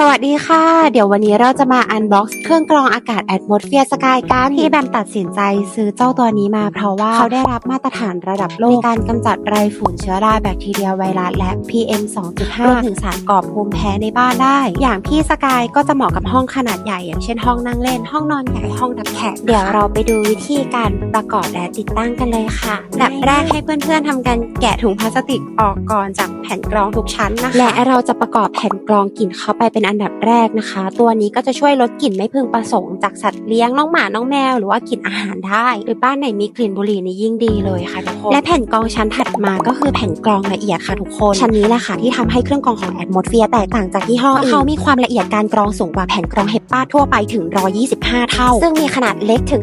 สวัสดีค่ะ เดี๋ยววันนี้เราจะมาอันบ็อกซ์เครื่องกรองอากาศ Atmosphere Sky กันที่แบมตัดสินใจซื้อเจ้าตัวนี้มาเพราะว่าเขาได้รับมาตรฐานระดับโลกในการกำจัดไรฝุ่นเชื้อราแบคทีเรียไวรัสและ PM 2.5รวมถึงสารก่อภูมิแพ้ในบ้านได้ อย่างพี่สกายก็จะเหมาะกับห้องขนาดใหญ่ อย่างเช่นห้องนั่งเล่น ห้องนอนใหญ่ห้องรับแขกเดี๋ยวเราไปดูวิธีการประกอบและติดตั้งกันเลยค่ะอันดับแรกให้เพื่อนๆทำการแกะถุงพลาสติกออกก่อนจากแผ่นกรองทุกชั้นนะคะและเราจะประกอบแผ่นกรองกลิ่นเข้าไปเป็นอันดับแรกนะคะ ตัวนี้ก็จะช่วยลดกลิ่นไม่พึงประสงค์จากสัตว์เลี้ยงน้องหมาน้องแมวหรือว่ากลิ่นอาหารได้ หรือบ้านไหนมีกลิ่นบุหรี่นี่ยิ่งดีเลยค่ะทุกคนและแผ่นกรองชั้นถัดมาก็คือแผ่นกรองละเอียดค่ะทุกคนชั้นนี้แหละค่ะที่ทำให้เครื่องกรองของ Atmosphere แตกต่างจากยี่ห้ออื่นเขามีความละเอียดการกรองสูงกว่าแผ่นกรองเฮปป้าทั่วไปถึง 125 เท่า ซึ่งมีขนาดเล็กถึง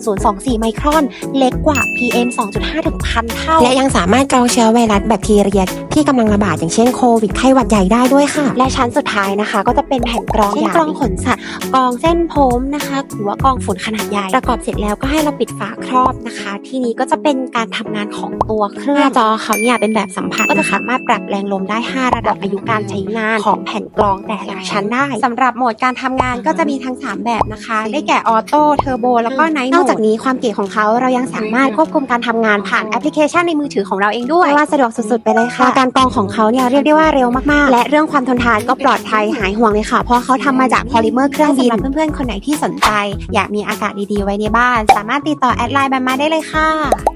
0.0024 ไมครอน เล็กกว่า PM 2.5 ถึงพันเท่า และยังสามารถกรองเชื้อไวรัสแบคทีเรีย ที่กำลังระบาดอย่างเช่นโควิดไข้หวัดใหญ่ได้ด้วยค่ะ และชั้นสุดท้ายนะคะ ก็จะเป็นแผ่นกรองเช่นใหญ่กรองขนสัตว์กรองเส้นผมนะคะหรือว่ากรองฝุ่นขนาดใหญ่ประกอบเสร็จแล้วก็ให้เราปิดฝาครอบนะคะ ที่นี้ก็จะเป็นการทำงานของตัวเครื่องหน้าจอเขาเนี่ยเป็นแบบสัมผัสก็จะสามารถปรับแรงลมได้ 5 ระดับอายุการใช้งานของแผ่นกรองแต่ละชั้นได้สำหรับโหมดการทำงานก็จะมีทั้ง 3 แบบนะคะ ได้แก่ออโต้เทอร์โบแล้วก็ไนท์นอกจากนี้ความเก๋ของเขาเรายังสามารถควบคุมการทำงานผ่านแอปพลิเคชันในมือถือของเราเองด้วยว่าสะดวกสุดๆไปเลยค่ะการกรองของเขาเนี่ยเรียกได้ว่าเร็วมากๆ และเรื่องความทนทานก็ปลอดภัยหายห่วงเลยค่ะ เพราะเขาทำมาจากพอลิเมอร์เครื่องบินสำหรับเพื่อนๆ คนไหนที่สนใจ อยากมีอากาศดีๆไว้ในบ้าน สามารถติดต่อแอดไลน์แบมมาได้เลยค่ะ